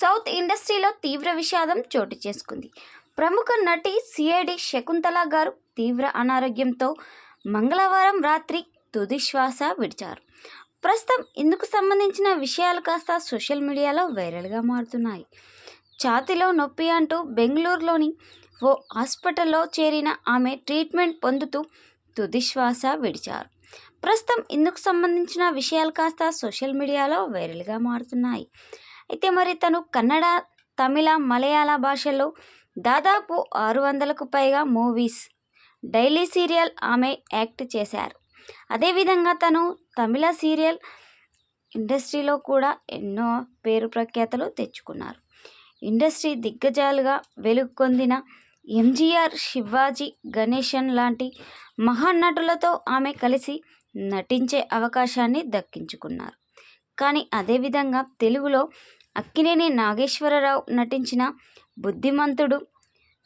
South ఇండస్ట్రీలో తీవ్ర విషాదం చోటు చేసుకుంది. ప్రముఖ నటి సిఐడి శకుంతల గారు తీవ్ర అనారోగ్యంతో మంగళవారం రాత్రి తుది శ్వాస విడిచారు. ప్రస్తుతం ఇందుకు సంబంధించిన విషయాలు కాస్త సోషల్ మీడియాలో వైరల్గా మారుతున్నాయి. ఛాతిలో నొప్పి అంటూ బెంగళూరులోని ఓ హాస్పిటల్లో చేరిన ఆమె ట్రీట్మెంట్ పొందుతూ తుది శ్వాస విడిచారు. ప్రస్తుతం ఇందుకు సంబంధించిన విషయాలు కాస్త సోషల్ మీడియాలో వైరల్గా మారుతున్నాయి. అయితే మరి తను కన్నడ తమిళ మలయాళ భాషల్లో దాదాపు ఆరు వందలకు పైగా మూవీస్ డైలీ సీరియల్ ఆమె యాక్ట్ చేశారు. అదేవిధంగా తను తమిళ సీరియల్ ఇండస్ట్రీలో కూడా ఎన్నో పేరు ప్రఖ్యాతలు తెచ్చుకున్నారు. ఇండస్ట్రీ దిగ్గజాలుగా వెలుగొందిన ఎంజీఆర్ శివాజీ గణేశన్ లాంటి మహానటులతో ఆమె కలిసి నటించే అవకాశాన్ని దక్కించుకున్నారు. కానీ అదేవిధంగా తెలుగులో అక్కినేని నాగేశ్వరరావు నటించిన బుద్ధిమంతుడు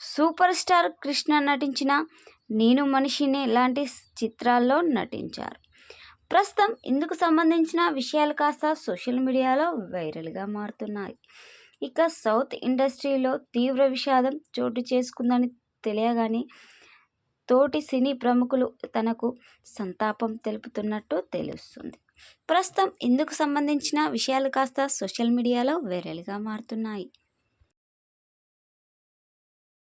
సూపర్ స్టార్ కృష్ణ నటించిన నేను మనిషినే లాంటి చిత్రాల్లో నటించారు. ప్రస్తుతం ఇందుకు సంబంధించిన విషయాలు కాస్త సోషల్ మీడియాలో వైరల్గా మారుతున్నాయి. ఇక సౌత్ ఇండస్ట్రీలో తీవ్ర విషాదం చోటు చేసుకుందని తెలియగానే తోటి సినీ ప్రముఖులు తనకు సంతాపం తెలుపుతున్నట్టు తెలుస్తుంది. ప్రస్తుతం ఇందుకు సంబంధించిన విషయాలు కాస్త సోషల్ మీడియాలో వైరల్గా మారుతున్నాయి.